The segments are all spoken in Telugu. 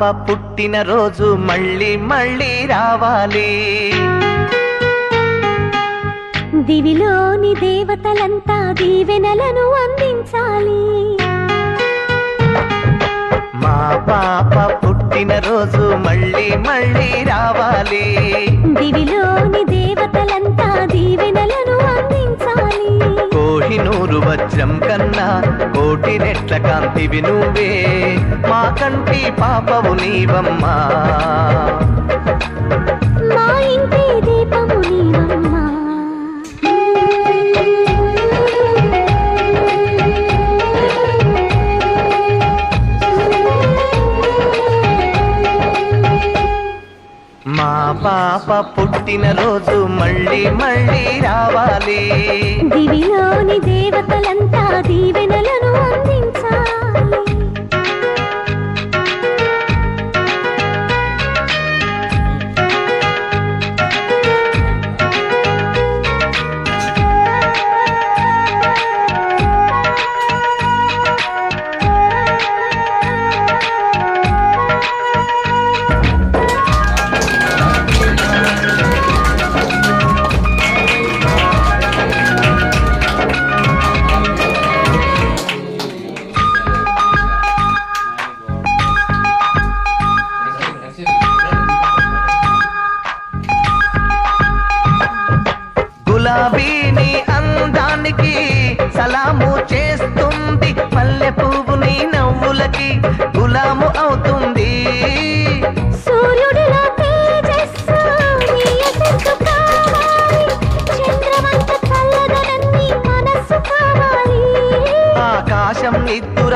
పాప పుట్టిన రోజు మళ్ళీ మళ్ళీ రావాలి. దివిలోని దేవతలంతా దీవెనలను అందించాలి. మా పాప పుట్టిన రోజు మళ్ళీ మళ్ళీ రావాలి. దివిలోని దేవతలంతా అందించాలి నూరు వజ్రం కన్నా కోటి నెట్ల కాంతివి నువ్వే మా కంటి పాపవు నీవమ్మా. మా ఇంటి దీపం పాప పుట్టిన రోజు మళ్ళీ మళ్ళీ రావాలి. దివిలోని దేవతలంతా దీవెనలను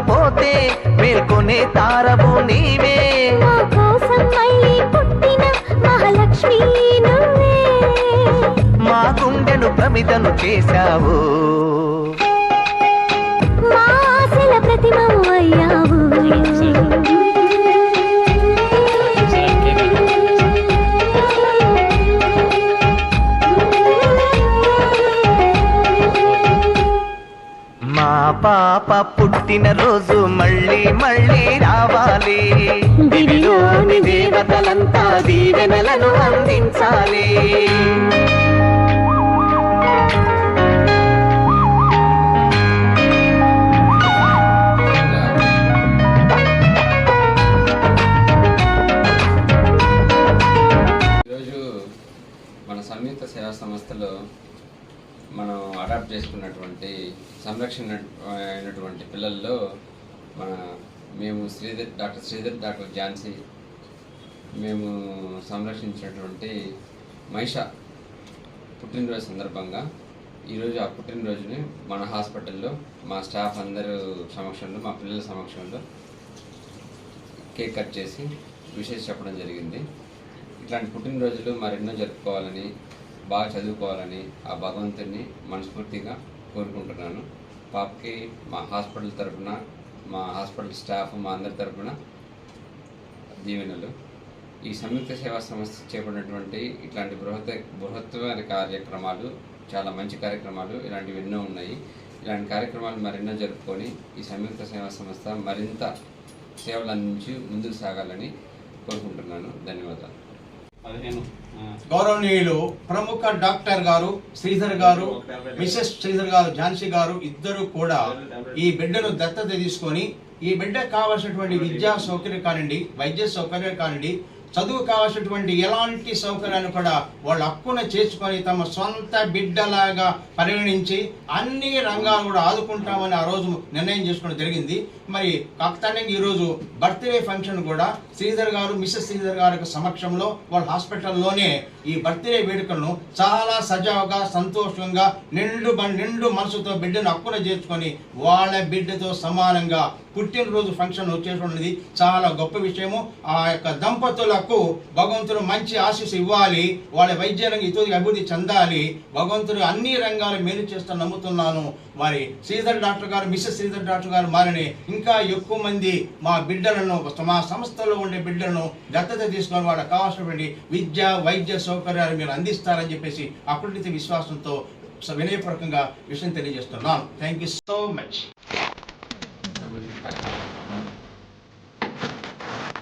నిద్దురపోతే మేల్కొనే తారవు నీవే. మా గుండెను ప్రమిదను చేశావు. మా ఆశల ప్రతిమవు అయ్యావు. మా పాప పుట్టిన రోజు మళ్ళీ మళ్ళీ రావాలి. దివిలోని దేవతలంతా దీవెనలను అందించాలి. ఈరోజు మన సంయుక్త సేవా సంస్థలో మనం అడాప్ట్ చేసుకున్నటువంటి సంరక్షణ అయినటువంటి పిల్లల్లో మన మేము శ్రీధర్ డాక్టర్ శ్రీధర్ డాక్టర్ ఝాన్సీ మేము సంరక్షించినటువంటి మహిష పుట్టినరోజు సందర్భంగా ఈరోజు ఆ పుట్టినరోజుని మన హాస్పిటల్లో మా స్టాఫ్ అందరూ సమక్షంలో మా పిల్లల సమక్షంలో కేక్ కట్ చేసి విషెస్ చెప్పడం జరిగింది. ఇట్లాంటి పుట్టినరోజులు మరెన్నో జరుపుకోవాలని బాగా చదువుకోవాలని ఆ భగవంతుడిని మనస్ఫూర్తిగా కోరుకుంటున్నాను. పాపకి మా హాస్పిటల్ తరపున మా హాస్పిటల్ స్టాఫ్ మా అందరి తరఫున దీవెనలు. ఈ సంయుక్త సేవా సంస్థ చేపట్టినటువంటి ఇట్లాంటి బృహత్ బృహత్వమైన కార్యక్రమాలు చాలా మంచి కార్యక్రమాలు ఇలాంటివి ఎన్నో ఉన్నాయి. ఇలాంటి కార్యక్రమాలు మరెన్నో జరుపుకొని ఈ సంయుక్త సేవా సంస్థ మరింత సేవలు అందించి ముందుకు సాగాలని కోరుకుంటున్నాను. ధన్యవాదాలు. గౌరవనీయులు ప్రముఖ డాక్టర్ గారు శ్రీధర్ గారు మిసెస్ శ్రీధర్ గారు ఝాన్సీ గారు ఇద్దరు కూడా ఈ బిడ్డను దత్తత తీసుకొని ఈ బిడ్డకు కావాల్సినటువంటి విద్యా సౌకర్యం కానివ్వండి వైద్య సౌకర్యం కానివ్వండి చదువు కావాల్సినటువంటి ఎలాంటి సౌకర్యాన్ని కూడా వాళ్ళు హక్కున చేసుకొని తమ సొంత బిడ్డలాగా పరిగణించి అన్ని రంగాలు కూడా ఆదుకుంటామని ఆ రోజు నిర్ణయం చేసుకోవడం జరిగింది. మరి కాకతాండంగా ఈరోజు బర్త్డే ఫంక్షన్ కూడా శ్రీధర్ గారు మిస్సెస్ శ్రీధర్ గారి సమక్షంలో వాళ్ళ హాస్పిటల్లోనే ఈ బర్త్డే వేడుకలను చాలా సజావుగా సంతోషంగా నిండు బ- నిండు మనసుతో బిడ్డను హక్కున చేర్చుకొని వాళ్ళ బిడ్డతో సమానంగా పుట్టినరోజు ఫంక్షన్ వచ్చేటువంటిది. చాలా గొప్ప విషయము. ఆ యొక్క దంపతులకు భగవంతుడు మంచి ఆశీస్సు ఇవ్వాలి. వాళ్ళ వైద్య రంగం ఇతోది అభివృద్ధి చెందాలి. భగవంతుడు అన్ని రంగాలు మేలు చేస్తాను నమ్ముతున్నాను. మరి శ్రీధర్ డాక్టర్ గారు మిస్సెస్ శ్రీధర్ డాక్టర్ గారు మారిని ఇంకా ఎక్కువ మంది మా బిడ్డలను మా సంస్థలో ఉండే బిడ్డలను దత్తత తీసుకొని వాళ్ళకి కావాల్సినటువంటి విద్య వైద్య సౌకర్యాలు మీరు అందిస్తారని చెప్పేసి అకృతి విశ్వాసంతో వినయపూర్వకంగా విషయం తెలియజేస్తున్నాను. Thank you so much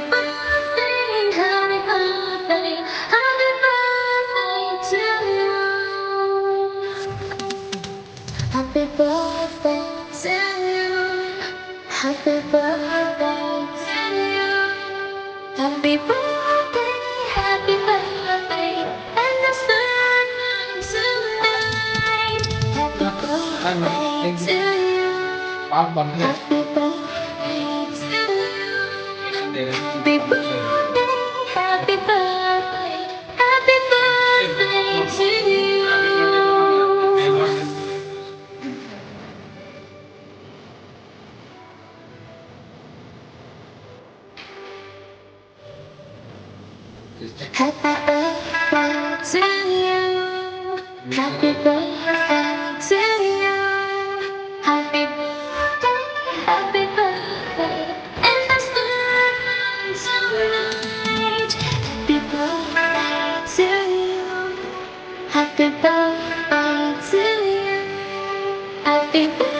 Happy birthday, happy birthday, happy birthday to you. Happy birthday to you. Happy birthday. Happy birthday, and the sun tonight. Happy birthday to you. Happy birthday to you. Happy birthday to you. Happy birthday, happy birthday, tonight. Happy birthday to you. Happy birthday to you. Happy birthday,